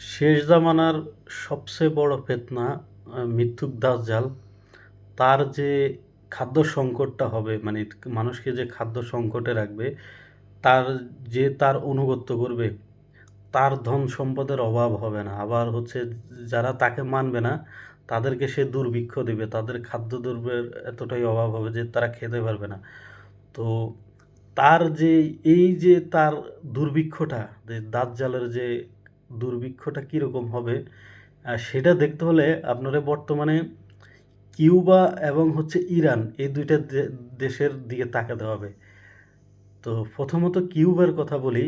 শেষ জামানার সবচেয়ে বড় ফিতনা মৃত্যুক দাজ্জাল তার যে খাদ্য সংকটটা হবে মানে মানুষকে যে খাদ্য সংকটে রাখবে, তার যে তার অনুগত্য করবে, তার ধন সম্পদের অভাব হবে না। আবার হচ্ছে যারা তাকে মানবে না, তাদেরকে সে দুর্ভিক্ষ দেবে তাদের খাদ্য-দ্রব্যের এতটাই অভাব হবে যে তারা খেতে পারবে না। তো তার যে এই যে তার দুর্ভিক্ষটা, যে দাঁত জালের যে দুর্ভিক্ষটা কীরকম হবে, সেটা দেখতে হলে আপনারা বর্তমানে কিউবা এবং হচ্ছে ইরান এই দুইটা দেশের দিকে তাকাতে হবে। তো প্রথমত কিউবার কথা বলি।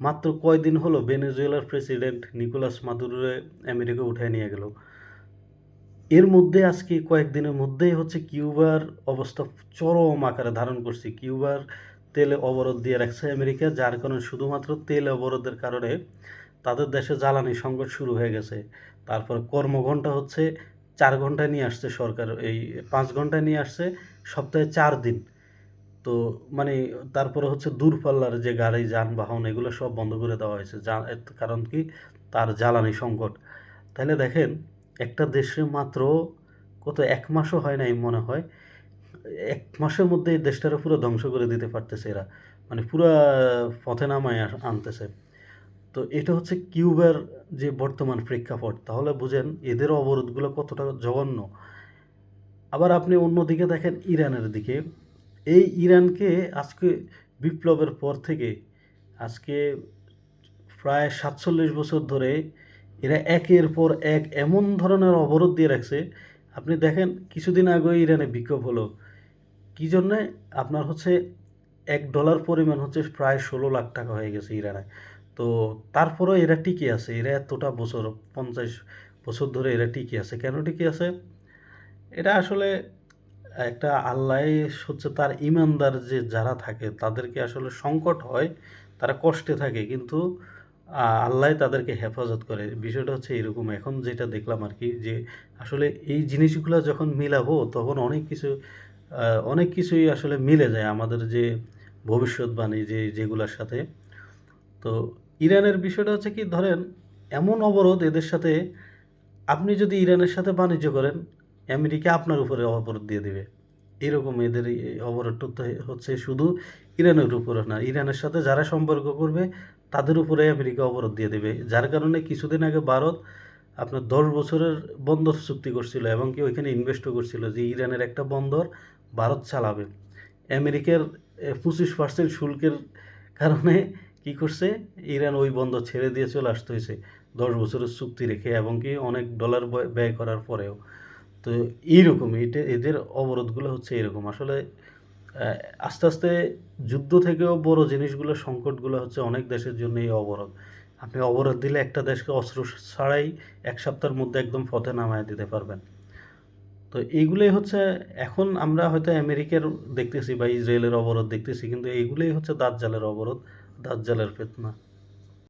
মাত্র কয়দিন হলো ভেনেজুয়েলার প্রেসিডেন্ট নিকোলাস মাদুরোরে আমেরিকা উঠায় নিয়ে গেল। এর মধ্যে আজকে কয়েকদিনের মধ্যেই হচ্ছে কিউবার অবস্থা চরম আকারে ধারণ করছে। কিউবার তেলে অবরোধ দিয়ে রাখছে আমেরিকা। যার কারণে শুধুমাত্র তেল অবরোধের কারণে তাদের দেশে জ্বালানি সংকট শুরু হয়ে গেছে। তারপর কর্মঘণ্টা হচ্ছে চার ঘণ্টা নিয়ে আসছে সরকার। এই পাঁচ ঘন্টায় নিয়ে আসছে সপ্তাহে চার দিন। তো মানে তারপরে হচ্ছে দূরপাল্লার যে গাড়ি, যানবাহন, এগুলো সব বন্ধ করে দেওয়া হয়েছে। কারণ কি? তার জ্বালানি সংকট। তাহলে দেখেন, একটা দেশে মাত্র কত এক মাসও হয় নাই মনে হয়। এক মাসের মধ্যে এই দেশটারে পুরো ধ্বংস করে দিতে পারতেছে এরা। মানে পুরা পথে নামায় আনতেছে। তো এটা হচ্ছে কিউবের যে বর্তমান প্রেক্ষাপট। তাহলে বুঝেন এদের অবরোধগুলো কতটা জঘন্য। আবার আপনি অন্যদিকে দেখেন ইরানের দিকে। এই ইরানকে আজকে বিপ্লবের পর থেকে আজকে প্রায় ৪৭ বছর ধরে এরা একের পর এক এমন ধরনের অবরোধ দিয়ে রাখছে, আপনি দেখেন কিছুদিন আগে ইরানে বিক্ষোভ হলো। কি জন্যে? আপনার হচ্ছে এক ডলার পরিমাণ হচ্ছে প্রায় ষোলো লাখ টাকা হয়ে গেছে ইরানে। তো তারপরেও এরা টিকে আছে। এরা এতটা বছর ৫০ বছর ধরে এরা টিকে আছে। কেন টিকে আছে? এটা আসলে একটা আল্লাহই হচ্ছে তার ইমানদার যে যারা থাকে তাদেরকে আসলে সংকট হয়, তারা কষ্টে থাকে কিন্তু আ আল্লাহই তাদেরকে হেফাজত করে। বিষয়টা হচ্ছে এরকম। এখন যেটা দেখলাম আর কি যে আসলে এই জিনিসগুলো যখন মিলাবো তখন অনেক কিছু অনেক কিছুই আসলে মিলে যায় আমাদের যে ভবিষ্যৎবাণী যে যেগুলোর সাথে। তো ইরানের বিষয়টা হচ্ছে কি ধরেন এমন অবরোধ এদের সাথে আপনি যদি ইরানের সাথে বাণিজ্য করেন, আমেরিকা আপনার উপরে অবরোধ দিয়ে দিবে। এরকম এদের অবরোধটা হচ্ছে শুধু ইরানের উপরে না। ইরানের সাথে যারা সম্পর্ক করবে তাদের উপরে আমেরিকা অবরোধ দিয়ে দেবে। যার কারণে কিছুদিন আগে ভারত আপনার ১০ বছরের বন্দর চুক্তি করছিল এবং কি ওইখানে ইনভেস্টও করছিল যে ইরানের একটা বন্দর ভারত চালাবে। আমেরিকার পঁচিশ পার্সেন্ট শুল্কের কারণে কি করছে? ইরান ওই বন্দর ছেড়ে দিয়ে চলে আসতে হইছে। ১০ বছরের চুক্তি রেখে এবং কি অনেক ডলার বয় ব্যয় করার পরেও। তো এইরকম এটা এদের অবরোধগুলো হচ্ছে এরকম। আসলে আস্তে, আস্তে যুদ্ধ থেকেও বড় জিনিসগুলো সংকটগুলো হচ্ছে অনেক দেশের জন্য এই অবরোধ। আপনি অবরোধ দিলে একটা দেশকে অস্ত্র ছাড়াই এক সপ্তাহের মধ্যে একদম পথে নামায় দিতে পারবেন। তো এইগুলাই হচ্ছে এখন আমরা হয়তো আমেরিকার দেখতেছি বা ইসরায়েলের অবরোধ দেখতেছি কিন্তু এইগুলোই হচ্ছে দাঁত জালের অবরোধ, দাজ্জালের ফিতনা।